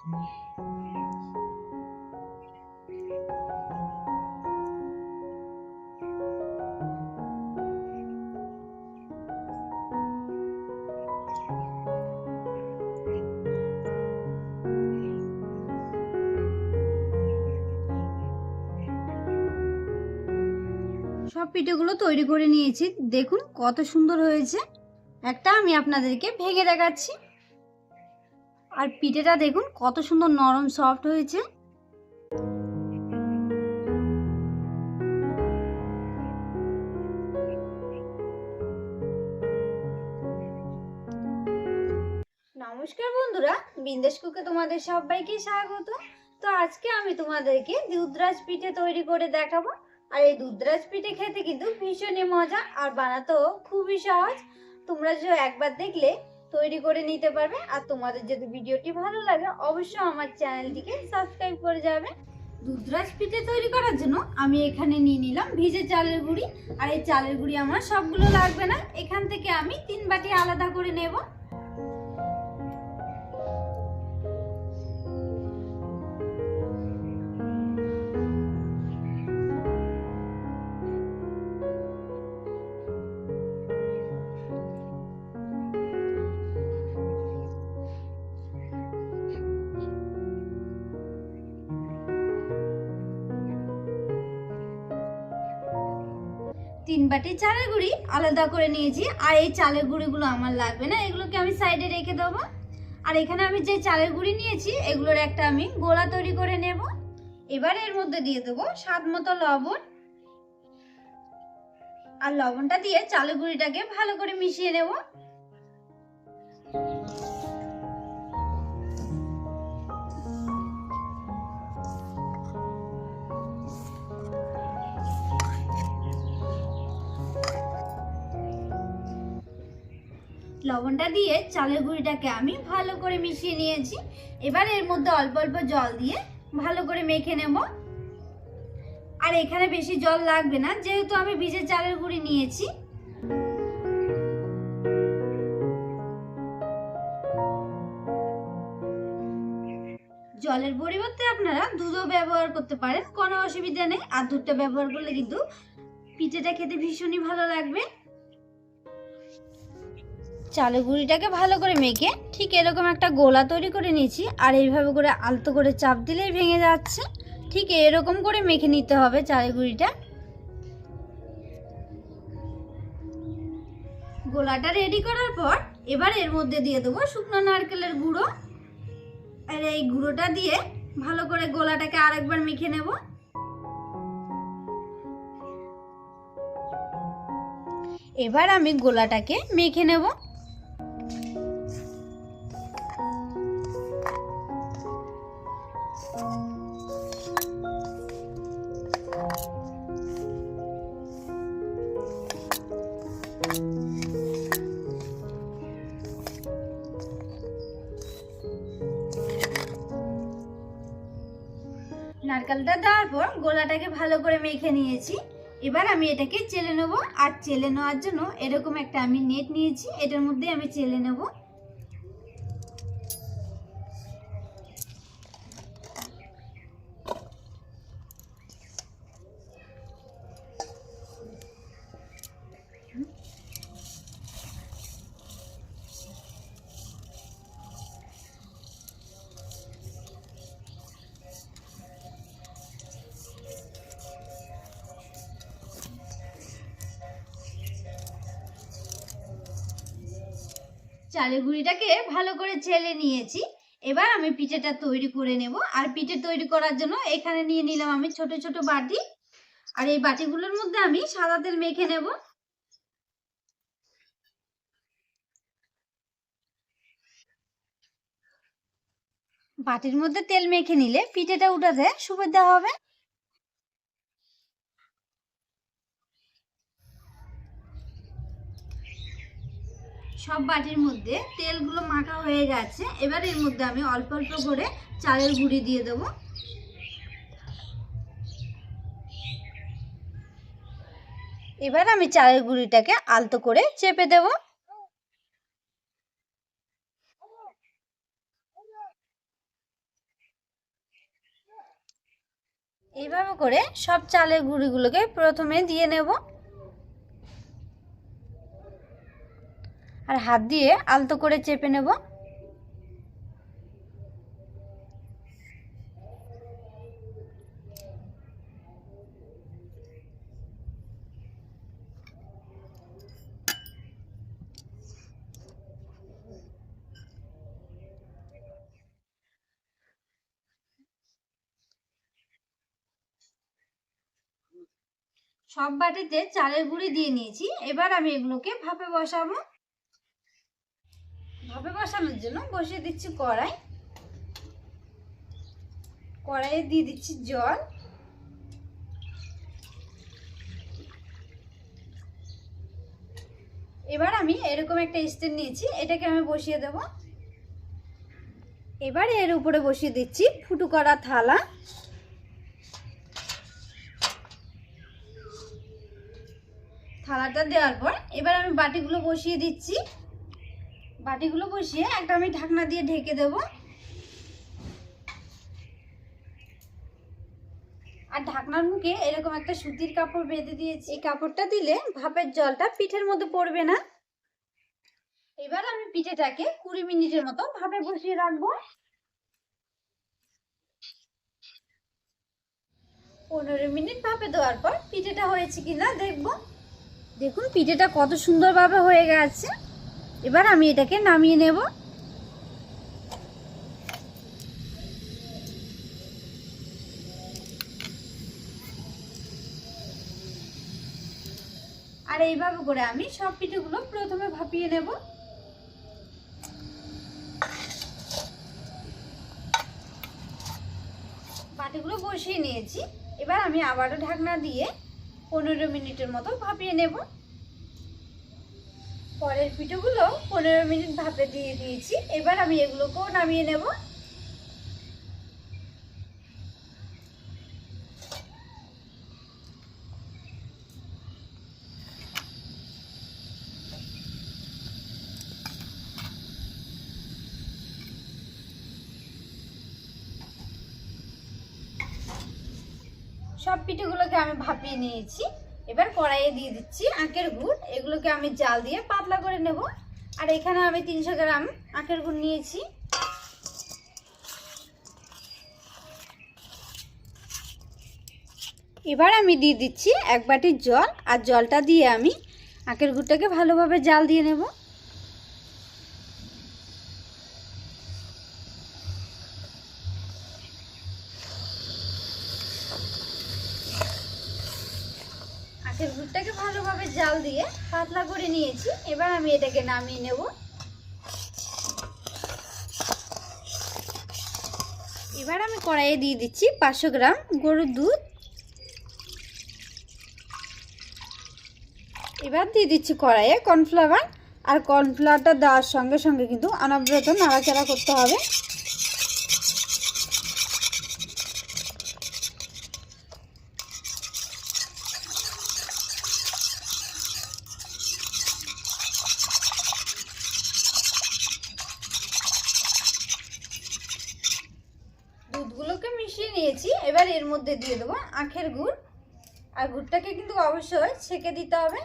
সব পিঠেগুলো তৈরি করে নিয়েছি। দেখুন কত সুন্দর হয়েছে। একটা আমি আপনাদেরকে ভেঙে দেখাচ্ছি। আর পিঠেটা দেখুন, কত সুন্দর নরম সফট হয়েছে। নমস্কার বন্ধুরা, বিন্দেশ কুকে তোমাদের সবাইকে স্বাগত। তো আজকে আমি তোমাদেরকে দুধরাজ পিঠে তৈরি করে দেখাবো। আর এই দুধরাজ পিঠে খেতে কিন্তু ভীষণই মজা আর বানাতেও খুবই সহজ। তোমরা যে একবার দেখলে তৈরি করে নিতে পারবে। আর তোমাদের যদি ভিডিওটি ভালো লাগে, অবশ্যই আমার চ্যানেলটিকে সাবস্ক্রাইব করে যাবে। দুধরাজ পিঠে তৈরি করার জন্য আমি এখানে নিয়ে নিলাম ভিজে চালের গুঁড়ি। আর এই চালের গুঁড়ি আমার সবগুলো লাগবে না। এখান থেকে আমি তিন বাটি আলাদা করে নেব। তিন বাটি চালের গুঁড়ি আলাদা করে নিয়েছি। আর এই চালের গুঁড়িগুলো আমার লাগবে না, এগুলোকে আমি সাইডে রেখে দেবো। আর এখানে আমি যে চালের গুঁড়ি নিয়েছি, এগুলোর একটা আমি গোলা তৈরি করে নেব। এবার এর মধ্যে দিয়ে দেবো স্বাদ মতো লবণ। আর লবণটা দিয়ে চালের গুঁড়িটাকে ভালো করে মিশিয়ে নেব। লবণটা দিয়ে চালের গুঁড়িটাকে আমি ভালো করে মিশিয়ে নিয়েছি। এবার এর মধ্যে অল্প অল্প জল দিয়ে ভালো করে মেখে নেব। আর এখানে বেশি জল লাগবে না, যেহেতু আমি ভিজে চালের গুঁড়ি নিয়েছি। জলের পরিবর্তে আপনারা দুধও ব্যবহার করতে পারেন, কোনো অসুবিধা নেই। আর দুধটা ব্যবহার করলে কিন্তু পিঠেটা খেতে ভীষণই ভালো লাগবে। চালের গুঁড়িটাকে ভালো করে মেখে ঠিক এরকম একটা গোলা তৈরি করে নিয়েছি, আর এইভাবে করে আলতো করে চাপ দিলেই ভেঙে যাচ্ছে। ঠিক এরকম করে মেখে নিতে হবে চালের গুঁড়িটা। গোলাটা রেডি করার পর এবার এর মধ্যে দিয়ে দেবো শুকনো নারকেলের গুঁড়ো। আর এই গুঁড়োটা দিয়ে ভালো করে গোলাটাকে আরেকবার মেখে নেব। এবার আমি গোলাটাকে মেখে নেব। নারকেলটা দেওয়ার পর গোলাটাকে ভালো করে মেখে নিয়েছি। এবার আমি এটাকে চেলে নেব। আর চেলে নেওয়ার জন্য এরকম একটা আমি নেট নিয়েছি। এটার মধ্যে আমি চেলে নেব। চালের গুঁড়িটাকে ভালো করে ছেলে নিয়েছি। এবার আমি পিঠেটা তৈরি করে নেব। আর পিঠে তৈরি করার জন্য এখানে নিয়ে নিলাম আমি ছোট ছোট বাটি। আর এই বাটিগুলোর মধ্যে আমি সাদা তেল মেখে নেব। বাটির মধ্যে তেল মেখে নিলে পিঠেটা উঠাতে সুবিধা হবে। সব বাটির মধ্যে তেলগুলো মাখা হয়ে গেছে। এবার এর মধ্যে আমি অল্প অল্প করে চালের গুঁড়ি দিয়ে দেবো। এবার আমি চালের গুঁড়িটাকে আলতো করে চেপে দেব। এইভাবে করে সব চালের গুঁড়িগুলোকে প্রথমে দিয়ে নেব। আর হাত দিয়ে আলতো করে চেপে নেব। সব বাটিতে চালের গুঁড়ি দিয়ে নিয়েছি। এবার আমি এগুলোকে ভাপে বসাবো। বসানোর জন্য বসিয়ে দিচ্ছি কড়াই। কড়াইয়ে দিয়ে দিচ্ছি জল। এবার আমি এরকম একটা স্ট্যান্ড নিয়েছি, এটাকে আমি বসিয়ে দেব। এবার এর উপরে বসিয়ে দিচ্ছি ফুটু করা থালা। থালাটা দেওয়ার পর এবার আমি বাটিগুলো বসিয়ে দিচ্ছি। বাটিগুলো বসিয়ে একটা আমি ঢাকনা দিয়ে ঢেকে দেব। আর ঢাকনার মুখে এরকম একটা সুতির কাপড় বেঁধে দিয়েছি। এই কাপড়টা দিলে ভাপের জলটা পিঠের মধ্যে পড়বে না। এবার আমি পিঠেটাকে কুড়ি মিনিটের মতো ভাপে বসিয়ে রাখব। পনেরো মিনিট ভাপে দেওয়ার পর পিঠেটা হয়েছে কিনা দেখব। দেখুন, পিঠেটা কত সুন্দরভাবে হয়ে গেছে। এবার আমি এটাকে নামিয়ে নেব। আর এইভাবে করে আমি সব পিঠেগুলো প্রথমে ভাপিয়ে নেব। বাটিগুলো বসিয়ে নিয়েছি। এবার আমি আবারও ঢাকনা দিয়ে পনেরো মিনিটের মতো ভাপিয়ে নেব। পরের পিঠেগুলো পনেরো মিনিট ভাপে দিয়ে দিয়েছি। এবার আমি এগুলোকেও নামিয়ে নেব। সব পিঠেগুলোকে আমি ভাপিয়ে নিয়েছি। এবার কড়াইয়ে দিয়ে দিচ্ছি আখের গুড়। এগুলোকে আমি জাল দিয়ে পাতলা করে নেব। আর এখানে আমি তিনশো গ্রাম আখের গুড় নিয়েছি। এবার আমি দিয়ে দিচ্ছি এক বাটির জল। আর জলটা দিয়ে আমি আখের গুড়টাকে ভালোভাবে জাল দিয়ে নেব আখের গুড়টাকে ভালোভাবে জাল দিয়ে পাতলা করে নিয়েছি। এবার আমি এটাকে নামিয়ে নেব। এবার আমি কড়াইয়ে দিয়ে দিচ্ছি পাঁচশো গ্রাম গরুর দুধ। এবার দিয়ে দিচ্ছি কড়াইয়ে কর্নফ্লাওয়ার। আর কর্নফ্লাওয়ারটা দেওয়ার সঙ্গে সঙ্গে কিন্তু অনবরত নাড়াচাড়া করতে হবে দুধগুলোকে মিশিয়ে নিয়েছি এবার এর মধ্যে দিয়ে দেবো আখের গুড়। আর গুড়টাকে কিন্তু অবশ্যই ছেঁকে দিতে হবে।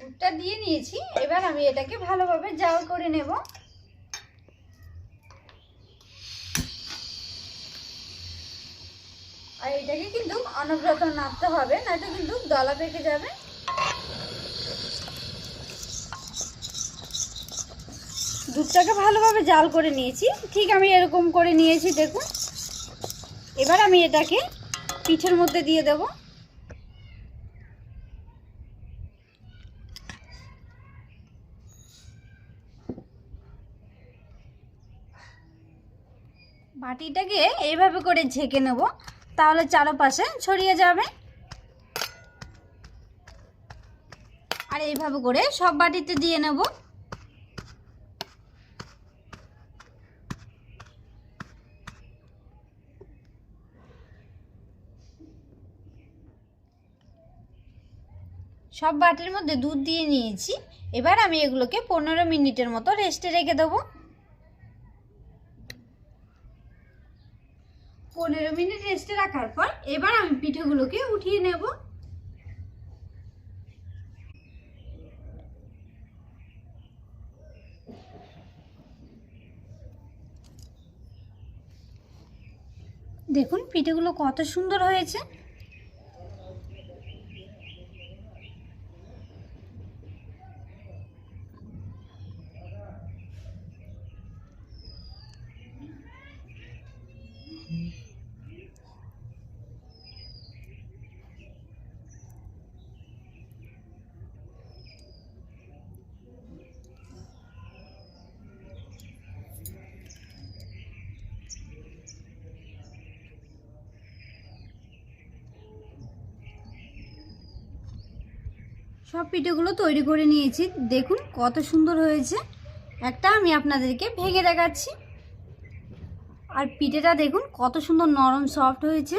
গুড়টা দিয়ে নিয়েছি। এবার আমি এটাকে ভালোভাবে জাল করে নেব। এটাকে কিন্তু অনবরত নাড়তে হবে, নয়তো কিন্তু দলা পেকে যাবে। দুধটাকে ভালোভাবে জাল করে নিয়েছি। ঠিক আমি এরকম করে নিয়েছি, দেখুন। এবার আমি এটাকে পিঠের মধ্যে দিয়ে দেব। বাটিটাকে এইভাবে করে ঝেঁকে নেব। তাহলে চারোপাশে ছড়িয়ে যাবে। আর এইভাবে করে সব বাটিতে দিয়ে নেব। সব বাটির মধ্যে দুধ দিয়ে নিয়েছি। এবার আমি এগুলোকে পনেরো মিনিটের মতো রেস্টে রেখে দেবো। রেস্টে রাখার পর এবার আমি পিঠেগুলোকে উঠিয়ে নেব। দেখুন পিঠেগুলো কত সুন্দর হয়েছে। সব পিঠেগুলো তৈরি করে নিয়েছি। দেখুন কত সুন্দর হয়েছে। একটা আমি আপনাদেরকে ভেঙে দেখাচ্ছি। আর পিঠেটা দেখুন কত সুন্দর নরম সফট হয়েছে।